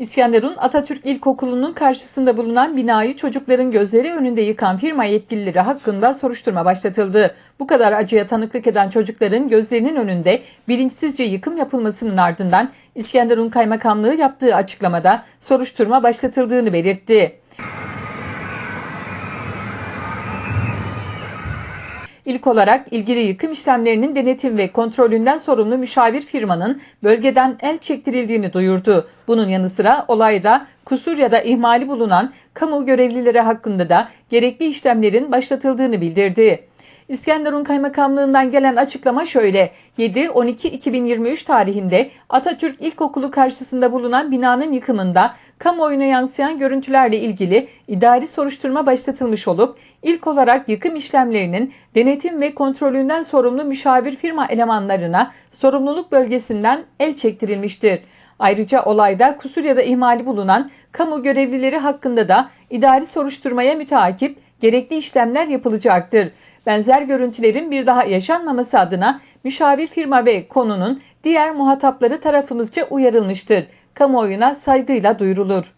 İskenderun Atatürk İlkokulu'nun karşısında bulunan binayı çocukların gözleri önünde yıkan firma yetkilileri hakkında soruşturma başlatıldı. Bu kadar acıya tanıklık eden çocukların gözlerinin önünde bilinçsizce yıkım yapılmasının ardından İskenderun Kaymakamlığı yaptığı açıklamada soruşturma başlatıldığını belirtti. İlk olarak ilgili yıkım işlemlerinin denetim ve kontrolünden sorumlu müşavir firmanın bölgeden el çektirildiğini duyurdu. Bunun yanı sıra olayda kusur ya da ihmali bulunan kamu görevlileri hakkında da gerekli işlemlerin başlatıldığını bildirdi. İskenderun Kaymakamlığından gelen açıklama şöyle. 7-12-2023 tarihinde Atatürk İlkokulu karşısında bulunan binanın yıkımında kamuoyuna yansıyan görüntülerle ilgili idari soruşturma başlatılmış olup ilk olarak yıkım işlemlerinin denetim ve kontrolünden sorumlu müşavir firma elemanlarına sorumluluk bölgesinden el çektirilmiştir. Ayrıca olayda kusur ya da ihmali bulunan kamu görevlileri hakkında da idari soruşturmaya müteakip gerekli işlemler yapılacaktır. Benzer görüntülerin bir daha yaşanmaması adına müşavir firma ve konunun diğer muhatapları tarafımızca uyarılmıştır. Kamuoyuna saygıyla duyurulur.